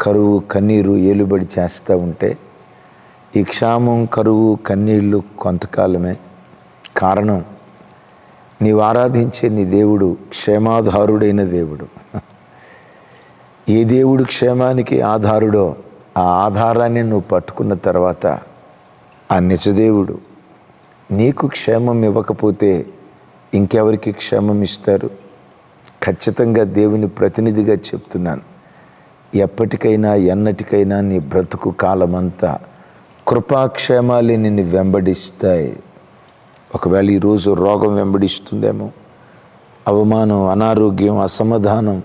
కరువు కన్నీరు ఏలుబడి చేస్తూ ఉంటే ఈ క్షామం కరువు కన్నీళ్ళు కొంతకాలమే. కారణం నీవు ఆరాధించే నీ దేవుడు క్షేమాధారుడైన దేవుడు. ఏ దేవుడు క్షేమానికి ఆధారుడో ఆ ఆధారాన్ని నువ్వు పట్టుకున్న తర్వాత ఆ నిజదేవుడు నీకు క్షేమం ఇవ్వకపోతే ఇంకెవరికి క్షేమం ఇస్తారు? ఖచ్చితంగా దేవుని ప్రతినిధిగా చెప్తున్నాను. ఎప్పటికైనా ఎన్నటికైనా నీ బ్రతుకు కాలమంతా కృపాక్షేమాలే నిన్ను వెంబడిస్తాయి. ఒకవేళ ఈరోజు రోగం వెంబడిస్తుందేమో అవమానం అనారోగ్యం అసమాధానం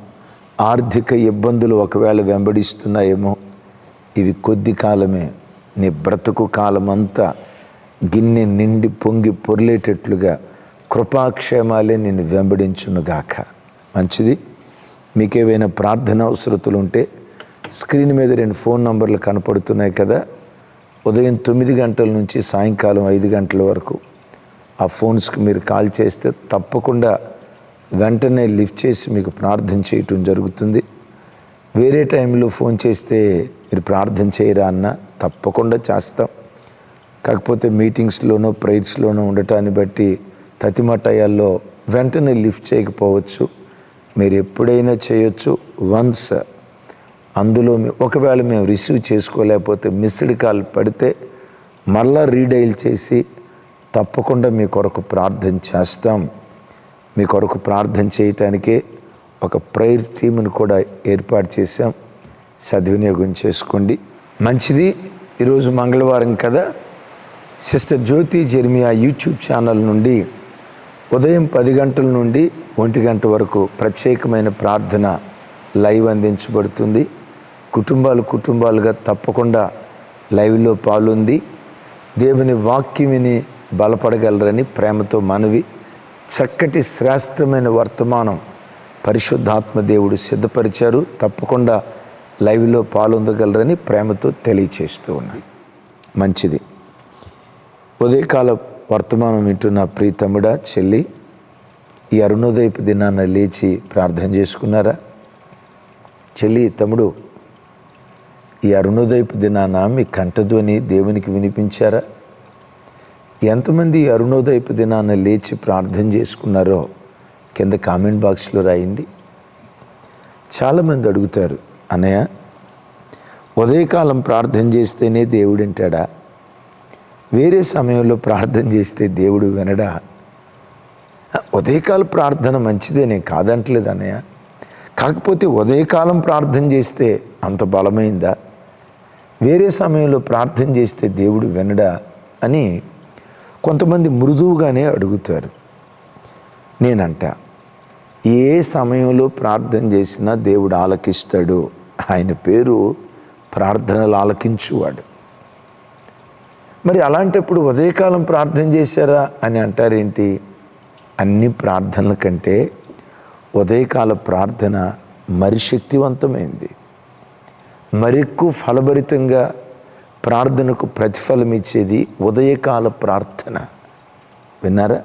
ఆర్థిక ఇబ్బందులు ఒకవేళ వెంబడిస్తున్నాయేమో ఇవి కొద్ది కాలమే. నీ బ్రతుకు కాలమంతా గిన్నె నిండి పొంగి పొర్లేటట్లుగా కృపాక్షేమాలే నిన్ను వెంబడించునుగాక. మంచిది? మీకేవైనా ప్రార్థన అవసరతలు ఉంటే స్క్రీన్ మీద రెండు ఫోన్ నంబర్లు కనపడుతున్నాయి కదా. ఉదయం తొమ్మిది గంటల నుంచి సాయంకాలం ఐదు గంటల వరకు ఆ ఫోన్స్కి మీరు కాల్ చేస్తే తప్పకుండా వెంటనే లిఫ్ట్ చేసి మీకు ప్రార్థన చేయటం జరుగుతుంది. వేరే టైంలో ఫోన్ చేస్తే మీరు ప్రార్థన చేయరా అన్న తప్పకుండా చేస్తాం. కాకపోతే మీటింగ్స్లోనో ప్రేయర్స్లోనో ఉండటాన్ని బట్టి తతిమటయాల్లో వెంటనే లిఫ్ట్ చేయకపోవచ్చు. మీరు ఎప్పుడైనా చేయొచ్చు వన్స్ అందులో ఒకవేళ మేము రిసీవ్ చేసుకోలేకపోతే మిస్డ్ కాల్ పడితే మళ్ళా రీడైల్ చేసి తప్పకుండా మీ కొరకు ప్రార్థన చేస్తాం. మీ కొరకు ప్రార్థన చేయటానికే ఒక ప్రేయర్ టీమును కూడా ఏర్పాటు చేశాం. సద్వినియోగం చేసుకోండి. మంచిది. ఈరోజు మంగళవారం కదా. Sister Jyothi Jeremiah YouTube channel నుండి ఉదయం పది గంటల నుండి ఒంటి గంట వరకు ప్రత్యేకమైన ప్రార్థన లైవ్ అందించబడుతుంది. కుటుంబాలు కుటుంబాలుగా తప్పకుండా లైవ్లో పాలుంది. దేవుని వాక్యం విని బలపడగలరని ప్రేమతో మనవి. చక్కటి శ్రేష్టమైన వర్తమానం పరిశుద్ధాత్మ దేవుడు సిద్ధపరిచారు. తప్పకుండా లైవ్లో పాల్గొనగలరని ప్రేమతో తెలియచేస్తూ ఉన్నాయి మంచిది. ఉదయకాల వర్తమానం వింటున్న ప్రీతముడా చెల్లి ఈ అరుణోదయపు దినాన లేచి ప్రార్థన చేసుకున్నారా? చెల్లి తమ్ముడు ఈ అరుణోదయపు దినాన మీ కంఠధ్వని దేవునికి వినిపించారా? ఎంతమంది ఈ అరుణోదయపు దినాన లేచి ప్రార్థన చేసుకున్నారో కింద కామెంట్ బాక్స్లో రాయండి. చాలామంది అడుగుతారు అన్నయ్య ఉదయకాలం ప్రార్థన చేస్తేనే దేవుడు వింటాడా? వేరే సమయంలో ప్రార్థన చేస్తే దేవుడు వినడా? ఉదయకాల ప్రార్థన మంచిదే నేను కాదంటలేదు అన్నయ్య. కాకపోతే ఉదయకాలం ప్రార్థన చేస్తే అంత బలమైందా? వేరే సమయంలో ప్రార్థన చేస్తే దేవుడు వినడా అని కొంతమంది మృదువుగానే అడుగుతారు. నేనంట ఏ సమయంలో ప్రార్థన చేసినా దేవుడు ఆలకిస్తాడు. ఆయన పేరు ప్రార్థనలు ఆలకించువాడు. మరి అలాంటప్పుడు ఉదయకాలం ప్రార్థన చేశారా అని అంటారేంటి? అన్ని ప్రార్థనల కంటే ఉదయకాల ప్రార్థన మరి శక్తివంతమైంది. మరెక్కువ ఫలభరితంగా ప్రార్థనకు ప్రతిఫలం ఇచ్చేది ఉదయకాల ప్రార్థన. విన్నారా?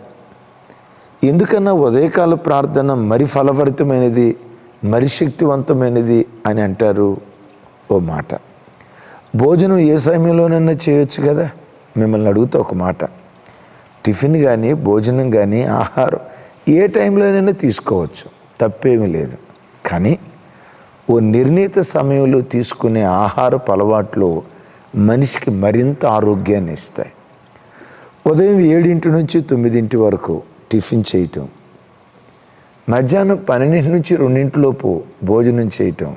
ఎందుకన్నా ఉదయకాల ప్రార్థన మరి ఫలభరితమైనది మరి శక్తివంతమైనది అని అంటారు ఓ మాట. భోజనం ఏ సమయంలోనైనా చేయొచ్చు కదా? మిమ్మల్ని అడుగుతా ఒక మాట. టిఫిన్ కానీ భోజనం కానీ ఆహారం ఏ టైంలోనైనా తీసుకోవచ్చు. తప్పేమీ లేదు. కానీ ఓ నిర్ణీత సమయంలో తీసుకునే ఆహారపు అలవాట్లు మనిషికి మరింత ఆరోగ్యాన్ని ఇస్తాయి. ఉదయం ఏడింటి నుంచి తొమ్మిదింటి వరకు టిఫిన్ చేయటం మధ్యాహ్నం పన్నెండింటి నుంచి రెండింటిలోపు భోజనం చేయటం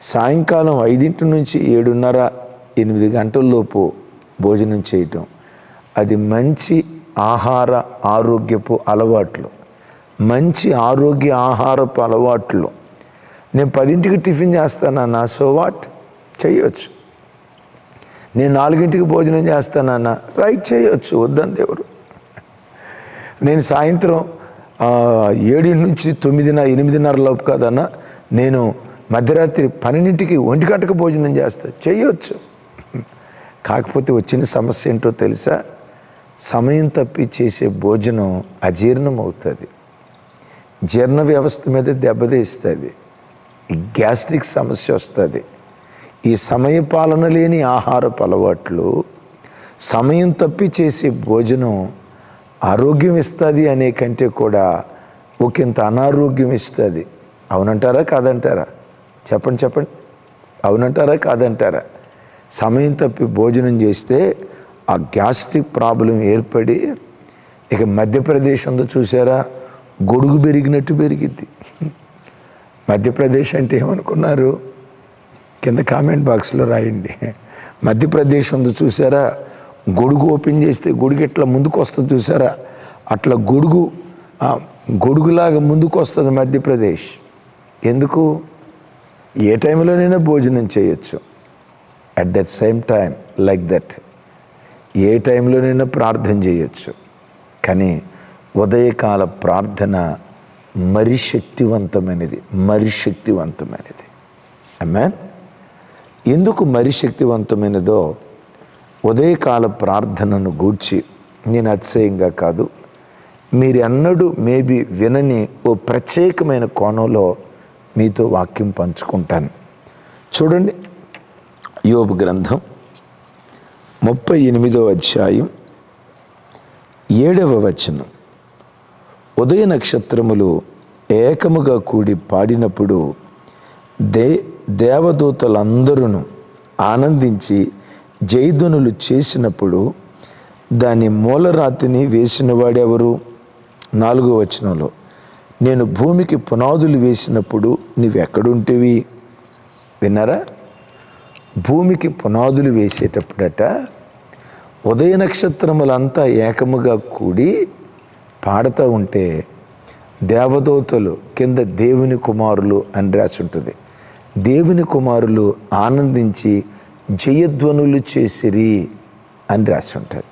సాయంకాలం ఐదింటి నుంచి ఏడున్నర ఎనిమిది గంటల్లోపు భోజనం చేయటం అది మంచి ఆహార ఆరోగ్యపు అలవాట్లు. మంచి ఆరోగ్య ఆహారపు అలవాట్లు. నేను పదింటికి టిఫిన్ చేస్తానన్నా సో వాట్? చేయొచ్చు. నేను నాలుగింటికి భోజనం చేస్తానన్నా రైట్ చేయొచ్చు. వద్దని దేవుడు. నేను సాయంత్రం ఏడింటి నుంచి తొమ్మిదిన ఎనిమిదిన్నర లోపు కాదన్నా నేను మధ్యరాత్రి పన్నెండింటికి ఒంటి గంటకు భోజనం చేస్తా. చేయొచ్చు. కాకపోతే వచ్చిన సమస్య ఏంటో తెలుసా? సమయం తప్పి చేసే భోజనం అజీర్ణం అవుతుంది జీర్ణ వ్యవస్థ మీద దెబ్బతీస్తుంది. గ్యాస్ట్రిక్ సమస్య వస్తుంది. ఈ సమయ పాలన లేని ఆహారపు అలవాట్లు సమయం తప్పి చేసే భోజనం ఆరోగ్యం ఇస్తుంది అనే కంటే కూడా ఒకంత అనారోగ్యం ఇస్తుంది. అవునంటారా కాదంటారా? చెప్పండి చెప్పండి. అవునంటారా కాదంటారా? సమయం తప్పి భోజనం చేస్తే ఆ గ్యాస్ట్రిక్ ప్రాబ్లం ఏర్పడి ఇక మధ్యప్రదేశ్ ఉందో చూసారా గొడుగు పెరిగినట్టు పెరిగిద్ది. మధ్యప్రదేశ్ అంటే ఏమనుకున్నారు? కింద కామెంట్ బాక్స్లో రాయండి. మధ్యప్రదేశ్ ఉంది చూసారా గొడుగు ఓపెన్ చేస్తే గొడుగు ఇట్లా ముందుకు వస్తుంది చూసారా? అట్లా గొడుగు గొడుగులాగా ముందుకు వస్తుంది మధ్యప్రదేశ్. ఎందుకు? ఏ టైంలోనైనా భోజనం చేయొచ్చు. At that same time like that ఏ టైంలోనైనా ప్రార్థన చేయొచ్చు. కానీ ఉదయకాల ప్రార్థన మరి శక్తివంతమైనది మరి శక్తివంతమైనది. అమ్మా ఎందుకు మరి శక్తివంతమైనదో ఉదయకాల ప్రార్థనను గూర్చి నేను అతిశయంగా కాదు మీరు అన్నడు మేబీ వినని ఓ ప్రత్యేకమైన కోణంలో మీతో వాక్యం పంచుకుంటాను. చూడండి యోబు గ్రంథం ముప్పై ఎనిమిదో అధ్యాయం ఏడవ వచనం. ఉదయ నక్షత్రములు ఏకముగా కూడి పాడినప్పుడు దే దేవదూతలందరూ ఆనందించి జైధ్వనులు చేసినప్పుడు దాని మూలరాతిని వేసినవాడెవరు నాలుగో వచనంలో నేను భూమికి పునాదులు వేసినప్పుడు నువ్వెక్కడుంటేవి? విన్నారా? భూమికి పునాదులు వేసేటప్పుడట ఉదయ నక్షత్రములంతా ఏకముగా కూడి పాడుతూ ఉంటే దేవదూతలు కింద దేవుని కుమారులు అని రాసి ఉంటుంది దేవుని కుమారులు ఆనందించి జయధ్వనులు చేసిరి అని రాసి ఉంటుంది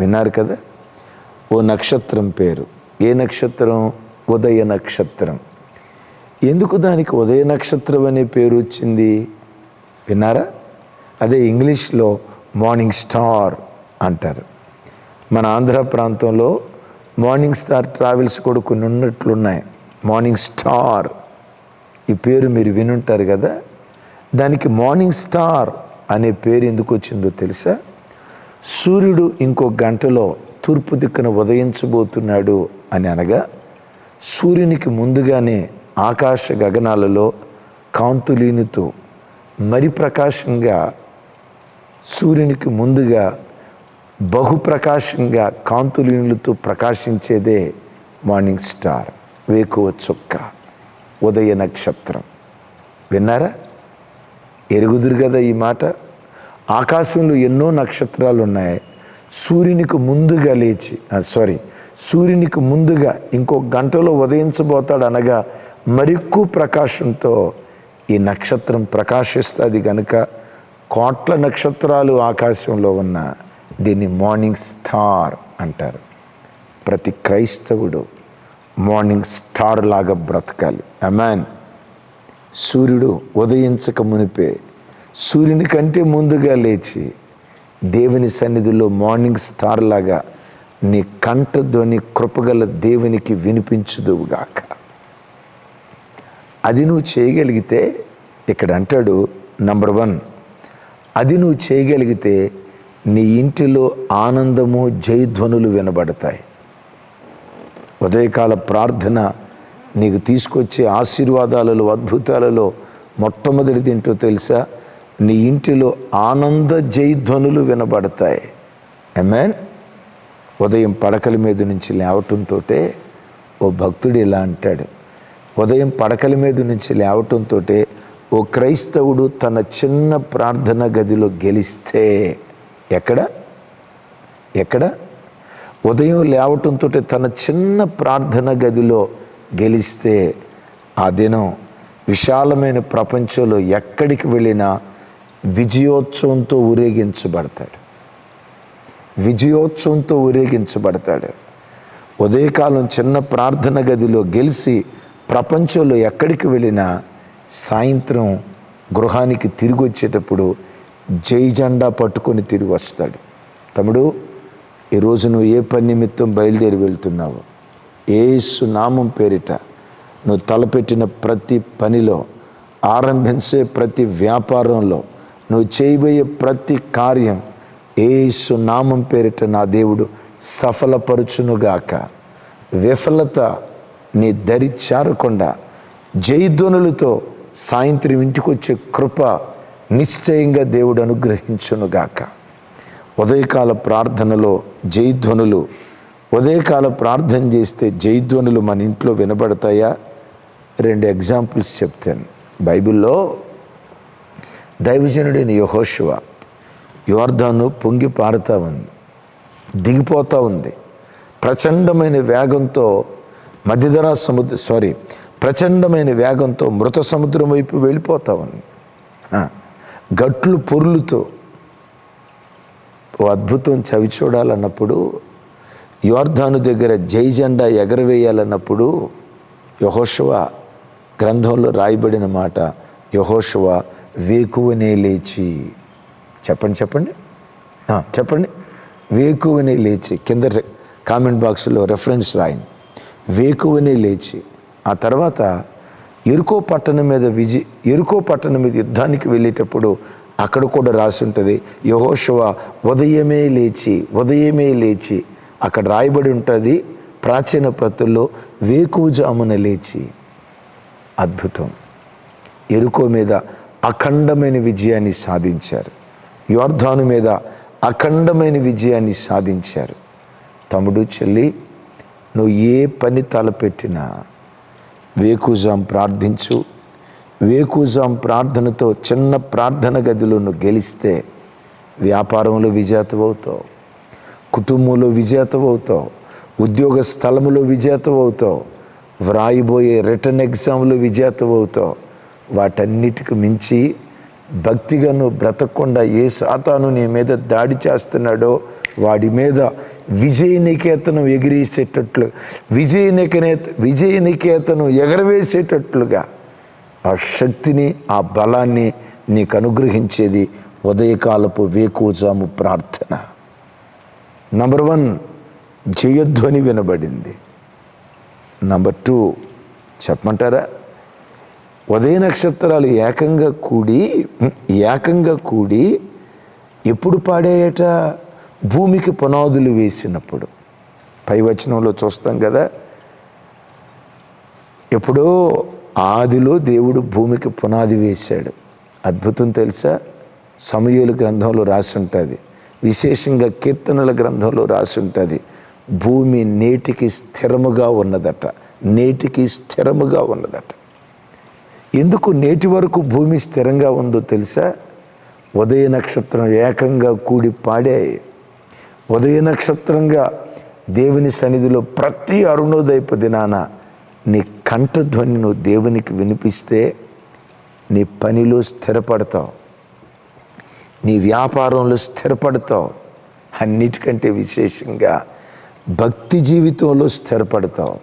విన్నారు కదా? ఓ నక్షత్రం పేరు. ఏ నక్షత్రం? ఉదయ నక్షత్రం. ఎందుకు దానికి ఉదయ నక్షత్రం అనే పేరు వచ్చింది? విన్నారా? అదే ఇంగ్లీష్లో మార్నింగ్ స్టార్ అంటారు. మన ఆంధ్ర ప్రాంతంలో మార్నింగ్ స్టార్ ట్రావెల్స్ కూడా కొన్ని ఉన్నట్లున్నాయి. Morning star. ఈ పేరు మీరు వినుంటారు కదా? దానికి మార్నింగ్ స్టార్ అనే పేరు ఎందుకు వచ్చిందో తెలుసా? సూర్యుడు ఇంకో గంటలో తూర్పు దిక్కున ఉదయించబోతున్నాడు అని అనగా సూర్యునికి ముందుగానే ఆకాశ గగనాలలో కాంతులీనుతో మరి ప్రకాశంగా సూర్యునికి ముందుగా బహుప్రకాశంగా కాంతులీనులతో ప్రకాశించేదే మార్నింగ్ స్టార్ వేకువ చుక్క ఉదయ నక్షత్రం. విన్నారా? ఎరుగుదురు కదా ఈ మాట. ఆకాశంలో ఎన్నో నక్షత్రాలు ఉన్నాయి సూర్యునికి ముందుగా లేచి సారీ సూర్యునికి ముందుగా ఇంకో గంటలో ఉదయించబోతాడు అనగా మరెక్కువ ప్రకాశంతో ఈ నక్షత్రం ప్రకాశిస్తుంది కనుక కోట్ల నక్షత్రాలు ఆకాశంలో ఉన్న దీన్ని మార్నింగ్ స్టార్ అంటారు. ప్రతి క్రైస్తవుడు మార్నింగ్ స్టార్ లాగా బ్రతకాలి. అమాన్ సూర్యుడు ఉదయించక మునిపే సూర్యుని కంటే ముందుగా లేచి దేవుని సన్నిధిలో మార్నింగ్ స్టార్ లాగా నీ కంఠధ్వని కృపగల దేవునికి వినిపించుదువుగాక. అది నువ్వు చేయగలిగితే ఇక్కడ అంటాడు నంబర్ వన్ అది నువ్వు చేయగలిగితే నీ ఇంటిలో ఆనందము జయధ్వనులు వినబడతాయి. ఉదయకాల ప్రార్థన నీకు తీసుకొచ్చే ఆశీర్వాదాలలో అద్భుతాలలో మొట్టమొదటిది ఏంటో తెలుసా? నీ ఇంటిలో ఆనంద జయధ్వనులు వినబడతాయి. ఎమెన్ ఉదయం పడకల మీద నుంచి లేవటంతో ఓ భక్తుడు ఇలా అంటాడు. ఉదయం పడకల మీద నుంచి లేవటంతో ఓ క్రైస్తవుడు తన చిన్న ప్రార్థన గదిలో గెలిస్తే ఎక్కడ? ఎక్కడ? ఉదయం లేవటంతో తన చిన్న ప్రార్థన గదిలో గెలిస్తే ఆ దినం విశాలమైన ప్రపంచంలో ఎక్కడికి వెళ్ళినా విజయోత్సవంతో ఊరేగించబడతాడు. విజయోత్సవంతో ఊరేగించబడతాడు. ఉదయకాలం చిన్న ప్రార్థన గదిలో గెలిచి ప్రపంచంలో ఎక్కడికి వెళ్ళినా సాయంత్రం గృహానికి తిరిగి వచ్చేటప్పుడు జై జెండా పట్టుకొని తిరిగి వస్తాడు. తమ్ముడు ఈరోజు నువ్వు ఏ పని నిమిత్తం బయలుదేరి వెళ్తున్నావు? ఏసు నామం పేరిట నువ్వు తలపెట్టిన ప్రతి పనిలో ఆరంభించే ప్రతి వ్యాపారంలో నువ్వు చేయబోయే ప్రతి కార్యం ఏసు నామం పేరిట నా దేవుడు సఫలపరుచునుగాక. విఫలత నీ దరి చేరకుండా జయధ్వనులతో సాయంత్రం ఇంటికొచ్చే కృప నిశ్చయంగా దేవుడు అనుగ్రహించునుగాక. ఉదయకాల ప్రార్థనలో జయధ్వనులు ఉదయకాల ప్రార్థన చేస్తే జయధ్వనులు మన ఇంట్లో వినబడతాయా? రెండు ఎగ్జాంపుల్స్ చెప్తాను. బైబిల్లో దైవజనుడైన యహోశివ యోర్ధాను పొంగి పారుతా ఉంది దిగిపోతూ ఉంది. ప్రచండమైన వేగంతో మధ్యధరా సముద్ర సారీ ప్రచండమైన వేగంతో మృత సముద్రం వైపు వెళ్ళిపోతా ఉంది. గట్లు పొర్లుతో ఓ అద్భుతం చవి చూడాలన్నప్పుడు యోర్ధాను దగ్గర జై జెండా ఎగరవేయాలన్నప్పుడు యహోశవ గ్రంథంలో రాయబడిన మాట యహోశవ వేకువనే లేచి. చెప్పండి చెప్పండి. చెప్పండి. వేకువనే లేచి. కింద కామెంట్ బాక్స్లో రెఫరెన్స్ రాయండి. వేకువనే లేచి ఆ తర్వాత ఎరుకో పట్టణం మీద విజయ ఎరుకో పట్టణం మీద యుద్ధానికి వెళ్ళేటప్పుడు అక్కడ కూడా రాసి ఉంటుంది యహోశవ ఉదయమే లేచి ఉదయమే లేచి అక్కడ రాయబడి ఉంటుంది ప్రాచీన ప్రతుల్లో వేకువజామున లేచి. అద్భుతం. ఎరుకో మీద అఖండమైన విజయాన్ని సాధించారు. యోర్ధాను మీద అఖండమైన విజయాన్ని సాధించారు. తమ్ముడు చెల్లి నువ్వు ఏ పని తలపెట్టినా వేకూజాం ప్రార్థించు. వేకూజాం ప్రార్థనతో చిన్న ప్రార్థన గదిలో నువ్వు గెలిస్తే వ్యాపారంలో విజేతమవుతావు కుటుంబంలో విజేతమవుతావు ఉద్యోగ స్థలములో విజేతమవుతావు వ్రాయిబోయే రిటర్న్ ఎగ్జామ్లో విజేతమవుతావు వాటన్నిటికి మించి భక్తిగా నువ్వు బ్రతకకుండా ఏ సాతాను నీ మీద దాడి చేస్తున్నాడో వాడి మీద విజయనికేతనం ఎగిరేసేటట్లు విజయనికనే విజయనికేతనం నికేతనం ఎగరవేసేటట్లుగా ఆ శక్తిని ఆ బలాన్ని నీకు అనుగ్రహించేది ఉదయకాలపు వేకోజాము ప్రార్థన. నంబర్ వన్ జయధ్వని వినబడింది. నంబర్ టూ చెప్పమంటారా? ఉదయ నక్షత్రాలు ఏకంగా కూడి ఏకంగా కూడి ఎప్పుడు పాడేయట? భూమికి పునాదులు వేసినప్పుడు. పైవచనంలో చూస్తాం కదా. ఎప్పుడో ఆదిలో దేవుడు భూమికి పునాది వేశాడు. అద్భుతం తెలుసా? సమయలు గ్రంథంలో రాసి ఉంటుంది. విశేషంగా కీర్తనల గ్రంథంలో రాసి ఉంటుంది. భూమి నేటికి స్థిరముగా ఉన్నదట. నేటికి స్థిరముగా ఉన్నదట. ఎందుకు నేటి వరకు భూమి స్థిరంగా ఉందో తెలుసా? ఉదయ నక్షత్రం ఏకంగా కూడి పాడాయి. ఉదయ నక్షత్రంగా దేవుని సన్నిధిలో ప్రతి అరుణోదయపు దినాన నీ కంఠధ్వని నువ్వు దేవునికి వినిపిస్తే నీ పనిలో స్థిరపడతావు. నీ వ్యాపారంలో స్థిరపడతావు. అన్నిటికంటే విశేషంగా భక్తి జీవితంలో స్థిరపడతావు.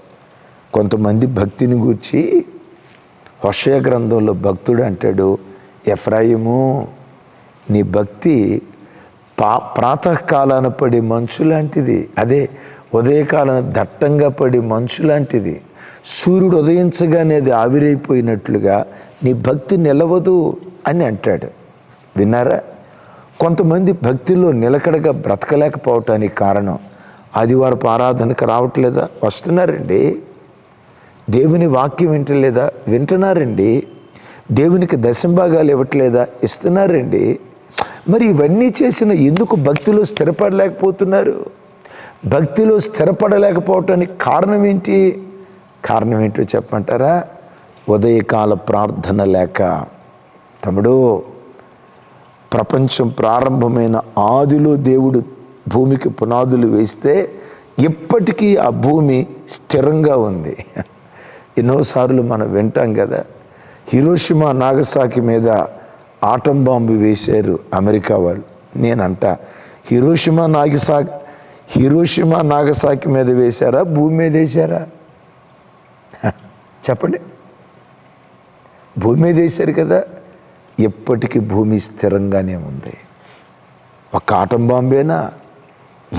కొంతమంది భక్తిని గూర్చి హోషయ గ్రంథంలో భక్తుడు అంటాడు ఎఫ్రాయిము నీ భక్తి పా ప్రాతకాలాన పడి మంచు లాంటిది అదే ఉదయకాలం దట్టంగా పడి మంచు లాంటిది సూర్యుడు ఉదయించగానే అది ఆవిరైపోయినట్లుగా నీ భక్తి నిలవదు అని అంటాడు. విన్నారా? కొంతమంది భక్తిలో నిలకడగా బ్రతకలేకపోవటానికి కారణం ఆదివారపు ఆరాధనకు రావట్లేదా? వస్తున్నారండి. దేవుని వాక్యం వింటలేదా? వింటున్నారండి. దేవునికి దశంభాగాలు ఇవ్వట్లేదా? ఇస్తున్నారండి. మరి ఇవన్నీ చేసిన ఎందుకు భక్తిలో స్థిరపడలేకపోతున్నారు? భక్తిలో స్థిరపడలేకపోవటానికి కారణం ఏంటి? కారణం ఏంటో చెప్పమంటారా? ఉదయకాల ప్రార్థన లేక. తమ్ముడు ప్రపంచం ప్రారంభమైన ఆదిలో దేవుడు భూమికి పునాదులు వేస్తే ఇప్పటికీ ఆ భూమి స్థిరంగా ఉంది. ఎన్నోసార్లు మనం వింటాం కదా హిరోషిమా నాగసాకి మీద ఆటం బాంబు వేశారు అమెరికా వాళ్ళు. నేనంట హిరోషిమా నాగసాకి హిరోషిమా నాగసాకి మీద వేశారా? భూమి మీద వేశారా? చెప్పండి. భూమి మీద వేశారు కదా? ఎప్పటికీ భూమి స్థిరంగానే ఉంది. ఒక ఆటం బాంబేనా?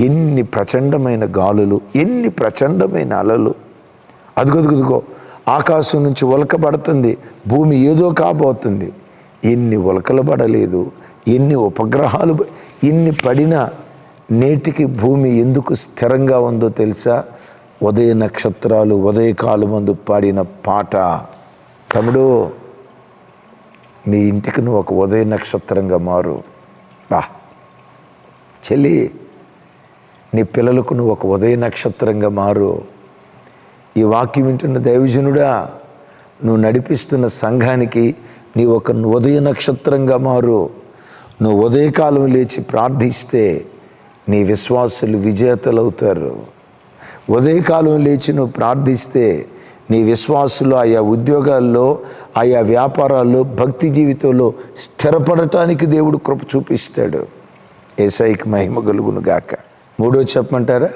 ఎన్ని ప్రచండమైన గాలులు ఎన్ని ప్రచండమైన అలలు. అదుగదుగుదుగో ఆకాశం నుంచి ఉలకబడుతుంది. భూమి ఏదో కాబోతుంది. ఎన్ని ఉలకలు పడలేదు ఎన్ని ఉపగ్రహాలు ఎన్ని పడినా నేటికి భూమి ఎందుకు స్థిరంగా ఉందో తెలుసా? ఉదయ నక్షత్రాలు ఉదయకాలు మందు పాడిన పాట. తమ్ముడు నీ ఇంటికి నువ్వు ఒక ఉదయ నక్షత్రంగా మారు. బా చెల్లి నీ పిల్లలకు నువ్వు ఒక ఉదయ నక్షత్రంగా మారు. ఈ వాక్యం వింటున్న దైవజనుడా నువ్వు నడిపిస్తున్న సంఘానికి నీ ఒక ఉదయ నక్షత్రంగా మారు. నువ్వు ఉదయకాలం లేచి ప్రార్థిస్తే నీ విశ్వాసులు విజేతలవుతారు. ఉదయకాలం లేచి నువ్వు ప్రార్థిస్తే నీ విశ్వాసులు ఆయా ఉద్యోగాల్లో ఆయా వ్యాపారాల్లో భక్తి జీవితంలో స్థిరపడటానికి దేవుడు కృప చూపిస్తాడు. ఏసైకి మహిమ గలుగును గాక. మూడో చెప్పమంటారా?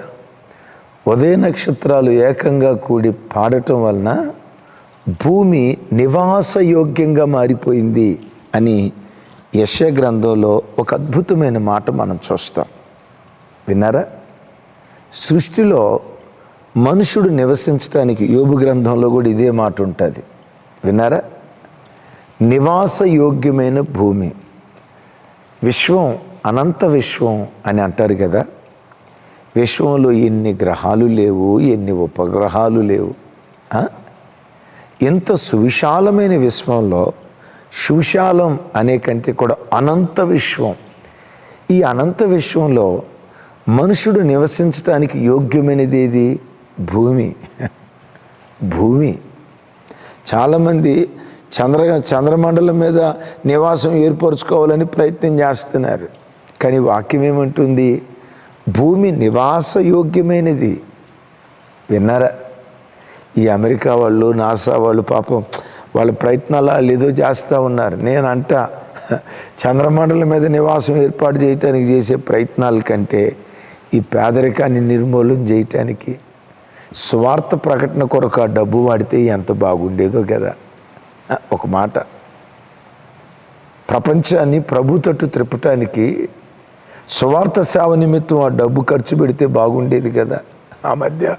ఉదయ నక్షత్రాలు ఏకంగా కూడి పాడటం వలన భూమి నివాసయోగ్యంగా మారిపోయింది అని యశ గ్రంథంలో ఒక అద్భుతమైన మాట మనం చూస్తాం. విన్నారా? సృష్టిలో మనుషుడు నివసించడానికి యోగు గ్రంథంలో కూడా ఇదే మాట ఉంటుంది. విన్నారా? నివాసయోగ్యమైన భూమి. విశ్వం అనంత విశ్వం అని అంటారు కదా. విశ్వంలో ఎన్ని గ్రహాలు లేవు ఎన్ని ఉపగ్రహాలు లేవు ఎంత సువిశాలమైన విశ్వంలో సువిశాలం అనే కంటే కూడా అనంత విశ్వం. ఈ అనంత విశ్వంలో మనుషుడు నివసించడానికి యోగ్యమైనది ఏది? భూమి. భూమి. చాలామంది చంద్ర చంద్రమండలం మీద నివాసం ఏర్పరచుకోవాలని ప్రయత్నం చేస్తున్నారు. కానీ వాక్యం ఏమంటుంది? భూమి నివాస యోగ్యమైనది విన్నారా? ఈ అమెరికా వాళ్ళు నాసా వాళ్ళు పాపం వాళ్ళ ప్రయత్నాలు వాళ్ళు ఏదో చేస్తూ ఉన్నారు. నేను అంట చంద్రమండలం మీద నివాసం ఏర్పాటు చేయటానికి చేసే ప్రయత్నాల కంటే ఈ పేదరికాన్ని నిర్మూలన చేయటానికి స్వార్థ ప్రకటన కొరకు ఆ డబ్బు వాడితే ఎంత బాగుండేదో కదా. ఒక మాట. ప్రపంచాన్ని ప్రభు తట్టు త్రిప్పటానికి స్వార్థ సేవ నిమిత్తం ఆ డబ్బు ఖర్చు పెడితే బాగుండేది కదా. ఆ మధ్య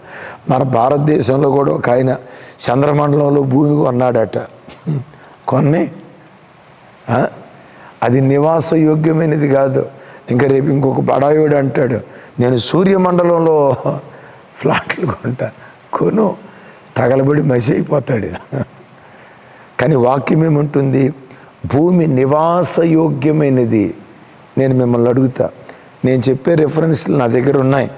మన భారతదేశంలో కూడా ఒక ఆయన చంద్రమండలంలో భూమి కొన్నాడట. కొన్ని అది నివాస యోగ్యమైనది కాదు. ఇంకా రేపు ఇంకొక బడాయోడు అంటాడు. నేను సూర్యమండలంలో ఫ్లాట్లు కొంటా. కొను తగలబడి మసి అయిపోతాడు. కానీ వాక్యం ఏముంటుంది? భూమి నివాసయోగ్యమైనది నేను మిమ్మల్ని అడుగుతా. నేను చెప్పే రెఫరెన్స్లు నా దగ్గర ఉన్నాయి.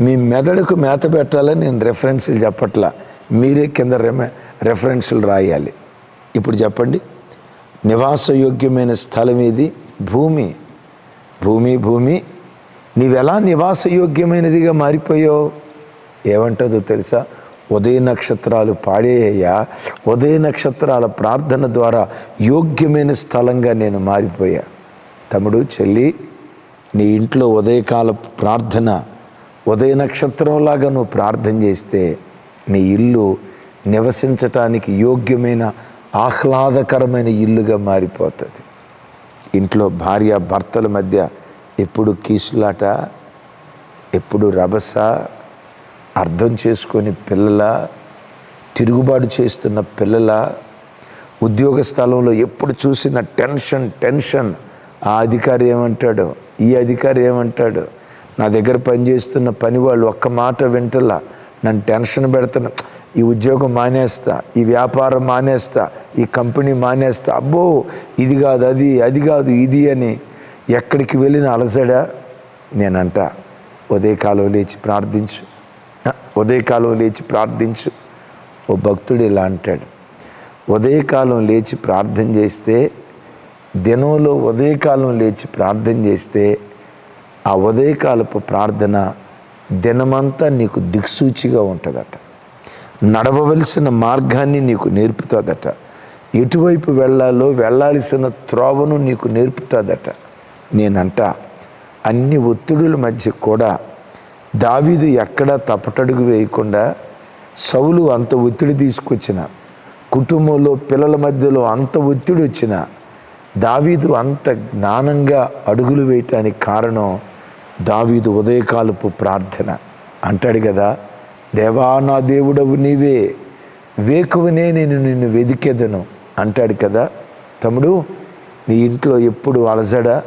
మీ మెదడుకు మేత పెట్టాలని నేను రెఫరెన్స్లు చెప్పట్లా. మీరే కింద రెమ రెఫరెన్స్లు రాయాలి. ఇప్పుడు చెప్పండి. నివాసయోగ్యమైన స్థలం ఇది భూమి. భూమి భూమి. నీవెలా నివాసయోగ్యమైనదిగా మారిపోయావు? ఏమంటుందో తెలుసా? ఉదయ నక్షత్రాలు పాడేయ్యా ఉదయ నక్షత్రాల ప్రార్థన ద్వారా యోగ్యమైన స్థలంగా నేను మారిపోయా. తమ్ముడు చెల్లి నీ ఇంట్లో ఉదయకాల ప్రార్థన ఉదయ నక్షత్రంలాగా నువ్వు ప్రార్థన చేస్తే నీ ఇల్లు నివసించటానికి యోగ్యమైన ఆహ్లాదకరమైన ఇల్లుగా మారిపోతుంది. ఇంట్లో భార్య భర్తల మధ్య ఎప్పుడు కీసులాట ఎప్పుడు రభస అర్థం చేసుకొని పిల్లల తిరుగుబాటు చేస్తున్న పిల్లల ఉద్యోగ స్థలంలో ఎప్పుడు చూసిన టెన్షన్ టెన్షన్. ఆ అధికారి ఏమంటాడు? ఈ అధికారి ఏమంటాడు? నా దగ్గర పనిచేస్తున్న పని వాళ్ళు ఒక్క మాట వింటలా. నన్ను టెన్షన్ పెడుతున్నా. ఈ ఉద్యోగం మానేస్తా ఈ వ్యాపారం మానేస్తా ఈ కంపెనీ మానేస్తా. అబ్బో ఇది కాదు అది అది కాదు ఇది అని ఎక్కడికి వెళ్ళిన అలసడా? నేనంట ఉదయకాలం లేచి ప్రార్థించు. ఉదయకాలం లేచి ప్రార్థించు. ఓ భక్తుడు ఇలా అంటాడు ఉదయకాలం లేచి ప్రార్థన చేస్తే దినంలో ఉదయకాలం లేచి ప్రార్థన చేస్తే ఆ ఉదయకాలపు ప్రార్థన దినమంతా నీకు దిక్సూచిగా ఉంటుందట. నడవవలసిన మార్గాన్ని నీకు నేర్పుతుందట. ఎటువైపు వెళ్ళాలో వెళ్ళాల్సిన త్రోవను నీకు నేర్పుతుందట. నేనంట అన్ని ఒత్తిడుల మధ్య కూడా దావీదు ఎక్కడా తప్పటడుగు వేయకుండా సౌలు అంత ఒత్తిడి తీసుకొచ్చిన కుటుంబంలో పిల్లల మధ్యలో అంత ఒత్తిడి వచ్చిన దావీదు అంత జ్ఞానంగా అడుగులు వేయటానికి కారణం దావీదు ఉదయకాలపు ప్రార్థన. అంటాడు కదా దేవా నా దేవుడవు నీవే వేకువనే నేను నిన్ను వెదికెదను. అంటాడు కదా తమ్ముడు నీ ఇంట్లో ఎప్పుడు అలజడ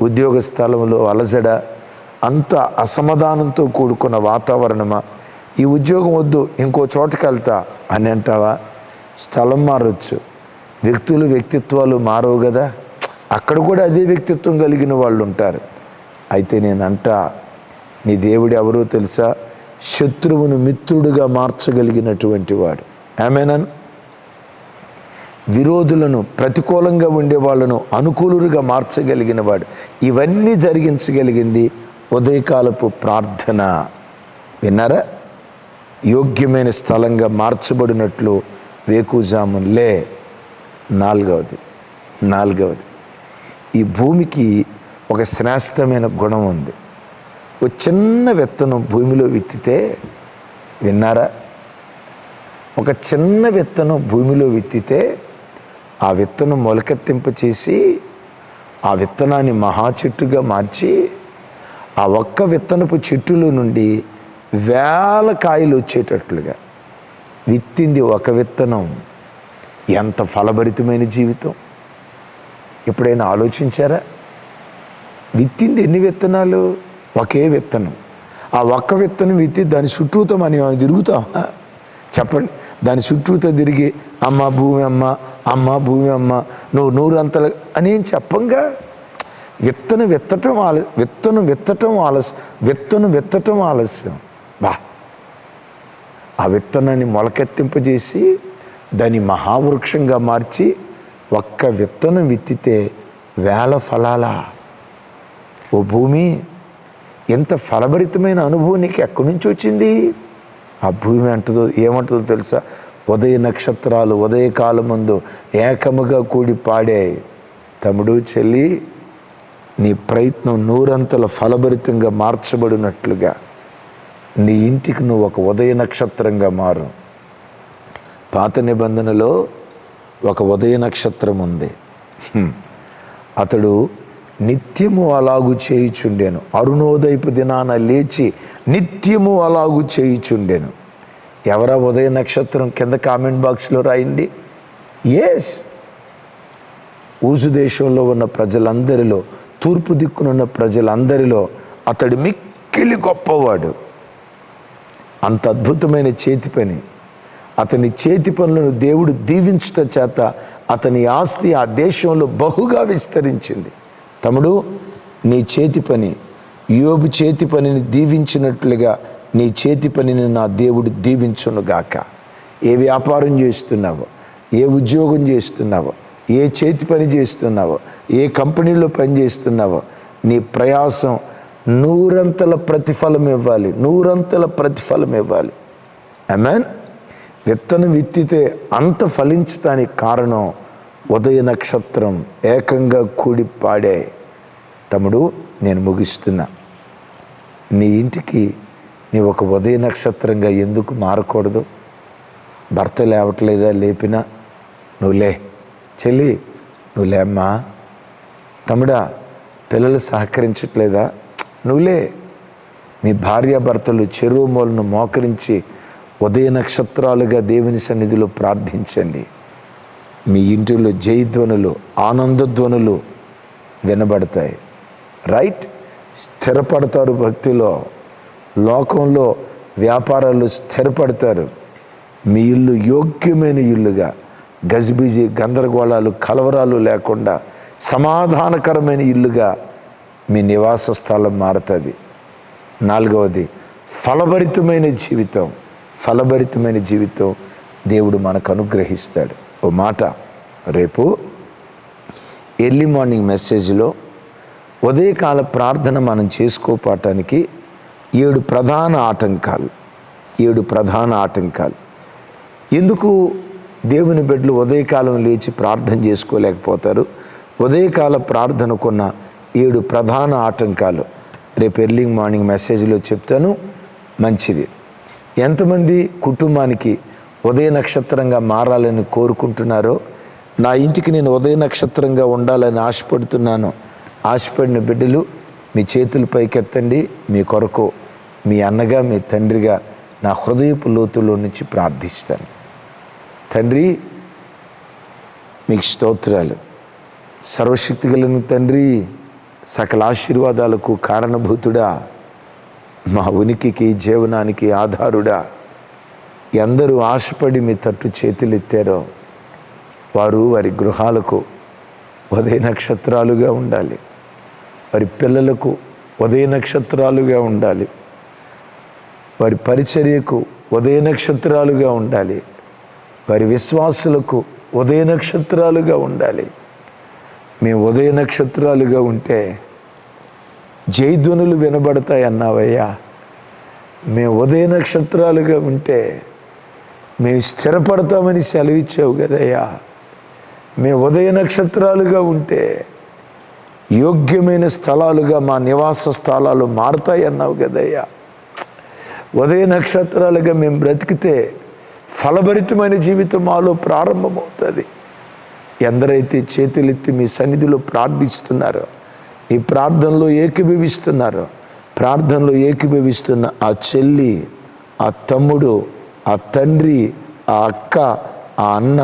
ఉద్యోగ స్థలంలో అలజడ అంత అసమాధానంతో కూడుకున్న వాతావరణమా? ఈ ఉద్యోగం వద్దు ఇంకో చోటకి వెళ్తా. అని అంటావా? స్థలం మారొచ్చు వ్యక్తులు వ్యక్తిత్వాలు మారవు కదా అక్కడ కూడా అదే వ్యక్తిత్వం కలిగిన వాళ్ళు ఉంటారు అయితే నేను నీ దేవుడు ఎవరో తెలుసా? శత్రువును మిత్రుడుగా మార్చగలిగినటువంటి వాడు. ఆమెనన్ విరోధులను ప్రతికూలంగా ఉండే వాళ్ళను అనుకూలుగా మార్చగలిగిన వాడు. ఇవన్నీ జరిగించగలిగింది ఉదయకాలపు ప్రార్థన. విన్నారా? యోగ్యమైన స్థలంగా మార్చబడినట్లు వేకుజాములే నాలుగవది. నాలుగవది. ఈ భూమికి ఒక శ్రేష్టమైన గుణం ఉంది. ఒక చిన్న విత్తనం భూమిలో విత్తితే విన్నారా? ఒక చిన్న విత్తనం భూమిలో విత్తితే ఆ విత్తనం మొలకెత్తింప చేసి ఆ విత్తనాన్ని మహా చెట్టుగా మార్చి ఆ ఒక్క విత్తనపు చెట్టులో నుండి వేల కాయలు వచ్చేటట్లుగా విత్తింది ఒక విత్తనం. ఎంత ఫలభరితమైన జీవితం? ఎప్పుడైనా ఆలోచించారా? విత్తింది ఎన్ని విత్తనాలు? ఒకే విత్తనం. ఆ ఒక్క విత్తనం విత్తి దాని చుట్టూతో మనం తిరుగుతామా చెప్పండి. దాని చుట్టూతో తిరిగి అమ్మ భూమి అమ్మ అమ్మ భూమి అమ్మ నువ్వు నూరంతలు అని ఏం చెప్పంగా? విత్తనం విత్తటం ఆల విత్తనం విత్తటం ఆలస్యం విత్తనం విత్తటం ఆలస్యం. బా. ఆ విత్తనాన్ని మొలకెత్తింపజేసి దాన్ని మహావృక్షంగా మార్చి ఒక్క విత్తనం విత్తితే వేల ఫలాలా? ఓ భూమి ఎంత ఫలభరితమైన అనుభవం నీకు ఎక్కడి నుంచి వచ్చింది? ఆ భూమి అంటదో ఏమంటుందో తెలుసా? ఉదయ నక్షత్రాలు ఉదయకాలముందు ఏకముగా కూడి పాడే తమ్ముడు చెల్లి నీ ప్రయత్నం నూరంతల ఫలభరితంగా మార్చబడినట్లుగా నీ ఇంటికి నువ్వు ఒక ఉదయ నక్షత్రంగా మారు. పాత నిబంధనలో ఒక ఉదయ నక్షత్రం ఉంది. అతడు నిత్యము అలాగు చేయుచుండెను. అరుణోదయపు దినాన లేచి నిత్యము అలాగు చేయుచుండెను. ఎవరా ఉదయ నక్షత్రం కింద కామెంట్ బాక్స్లో రాయండి. ఎస్ ఊజు దేశంలో ఉన్న ప్రజలందరిలో తూర్పు దిక్కునున్న ప్రజలందరిలో అతడు మిక్కిలి గొప్పవాడు. అంత అద్భుతమైన చేతి పని. అతని చేతి పనులను దేవుడు దీవించట చేత అతని ఆస్తి ఆ దేశంలో బహుగా విస్తరించింది. తమ్ముడు నీ చేతి పని యోబు చేతి పనిని దీవించినట్లుగా నీ చేతి పనిని నా దేవుడు దీవించునుగాక ఏ వ్యాపారం చేస్తున్నావో ఏ ఉద్యోగం చేస్తున్నావో ఏ చేతి పని చేస్తున్నావో ఏ కంపెనీలో పని చేస్తున్నావో నీ ప్రయాసం నూరంతల ప్రతిఫలం ఇవ్వాలి నూరంతల ప్రతిఫలం ఇవ్వాలి. అమెన్ విత్తనం విత్తితే అంత ఫలించడానికి కారణం ఉదయ నక్షత్రం ఏకంగా కూడి పాడే తమ్ముడు నేను ముగిస్తున్నా. నీ ఇంటికి నీ ఒక ఉదయ నక్షత్రంగా ఎందుకు మారకూడదు? భర్త లేవట్లేదా? లేపినా? నువ్వు లే. చెల్లి నువ్వు లేమ్మా తమ్ముడా పిల్లలు సహకరించట్లేదా? నువ్వులే మీ భార్యాభర్తలు చెరువు మూలను మోకరించి ఉదయ నక్షత్రాలుగా దేవుని సన్నిధిలో ప్రార్థించండి. మీ ఇంటిలో జయధ్వనులు ఆనందధ్వనులు వినబడతాయి. రైట్? స్థిరపడతారు భక్తిలో. లోకంలో వ్యాపారాలు స్థిరపడతారు. మీ ఇల్లు యోగ్యమైన ఇల్లుగా గజిబిజి గందరగోళాలు కలవరాలు లేకుండా సమాధానకరమైన ఇల్లుగా మీ నివాస స్థలం మారుతుంది. నాలుగవది ఫలభరితమైన జీవితం. ఫలభరితమైన జీవితం దేవుడు మనకు అనుగ్రహిస్తాడు. ఓ మాట. రేపు ఎర్లీ మార్నింగ్ మెసేజ్లో ఉదయకాల ప్రార్థన మనం చేసుకోపాటానికి ఏడు ప్రధాన ఆటంకాలు ఏడు ప్రధాన ఆటంకాలు. ఎందుకు దేవుని బిడ్డలు ఉదయకాలం లేచి ప్రార్థన చేసుకోలేకపోతారు? ఉదయకాల ప్రార్థనకున్న ఏడు ప్రధాన ఆటంకాలు. రేపు ఎర్లీ మార్నింగ్ మెసేజ్లో చెప్తాను మంచిది. ఎంతమంది కుటుంబానికి ఉదయ నక్షత్రంగా మారాలని కోరుకుంటున్నారో నా ఇంటికి నేను ఉదయ నక్షత్రంగా ఉండాలని ఆశపడుతున్నాను. ఆశపడిన బిడ్డలు మీ చేతులు పైకెత్తండి మీ కొరకు మీ అన్నగా మీ తండ్రిగా నా హృదయపు లోతుల్లో నుంచి ప్రార్థిస్తాను. తండ్రి మీకు స్తోత్రాలు. సర్వశక్తి కలిగిన తండ్రి సకల ఆశీర్వాదాలకు కారణభూతుడా మా ఉనికికి జీవనానికి ఆధారుడా. ఎందరూ ఆశపడి మీ తట్టు చేతులెత్తారో వారు వారి గృహాలకు ఉదయ నక్షత్రాలుగా ఉండాలి. వారి పిల్లలకు ఉదయ నక్షత్రాలుగా ఉండాలి. వారి పరిచర్యకు ఉదయ నక్షత్రాలుగా ఉండాలి. వారి విశ్వాసులకు ఉదయ నక్షత్రాలుగా ఉండాలి. మేము ఉదయ నక్షత్రాలుగా ఉంటే జైధ్వనులు వినబడతాయి అన్నావయ్యా మేము ఉదయ నక్షత్రాలుగా ఉంటే మేము స్థిరపడతామని సెలవిచ్చావు కదయ్యా. మేము ఉదయ నక్షత్రాలుగా ఉంటే యోగ్యమైన స్థలాలుగా మా నివాస స్థలాలు మారుతాయన్నావు కదయ్యా. ఉదయ నక్షత్రాలుగా మేము బ్రతికితే ఫలభరితమైన జీవితం మాలో ప్రారంభమవుతుంది. ఎందరైతే చేతులెత్తి మీ సన్నిధిలో ప్రార్థిస్తున్నారో ఈ ప్రార్థనలో ఏకీభవిస్తున్నారో ప్రార్థనలో ఏకీభవిస్తున్న ఆ చెల్లి ఆ తమ్ముడు ఆ తండ్రి ఆ అక్క ఆ అన్న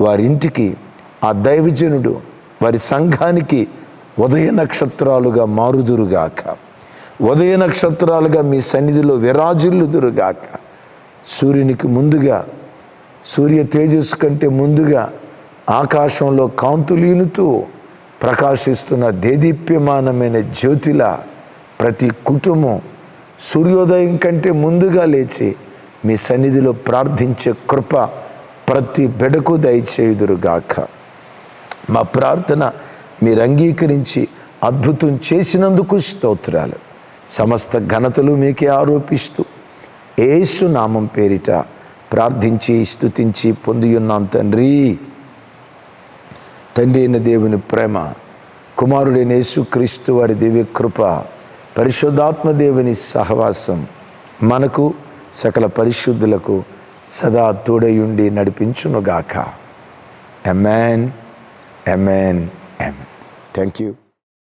వారింటికి ఆ దైవజనుడు వారి సంఘానికి ఉదయ నక్షత్రాలుగా మారుదురుగాక. ఉదయ నక్షత్రాలుగా మీ సన్నిధిలో విరాజిల్లుదురుగాక. సూర్యునికి ముందుగా సూర్య తేజస్సు కంటే ముందుగా ఆకాశంలో కాంతులీనుతూ ప్రకాశిస్తున్న దేదీప్యమానమైన జ్యోతిల ప్రతి కుటుంబం సూర్యోదయం కంటే ముందుగా లేచి మీ సన్నిధిలో ప్రార్థించే కృప ప్రతి బిడకు దయచేయుదురుగాక. మా ప్రార్థన మీరు అంగీకరించి అద్భుతం చేసినందుకు స్తోత్రాలు. సమస్త ఘనతలు మీకే ఆరోపిస్తూ ఏసు నామం పేరిట ప్రార్థించి స్థుతించి పొంది ఉన్నాం తండ్రి. తండ్రి అయిన దేవుని ప్రేమ కుమారుడైన యేసుక్రీస్తు వారి దివ్య కృప పరిశుద్ధాత్మ దేవుని సహవాసం మనకు సకల పరిశుద్ధులకు సదా తోడయుండి నడిపించునుగాక. ఎమెన్ ఎమెన్ ఎమ్ థ్యాంక్ యూ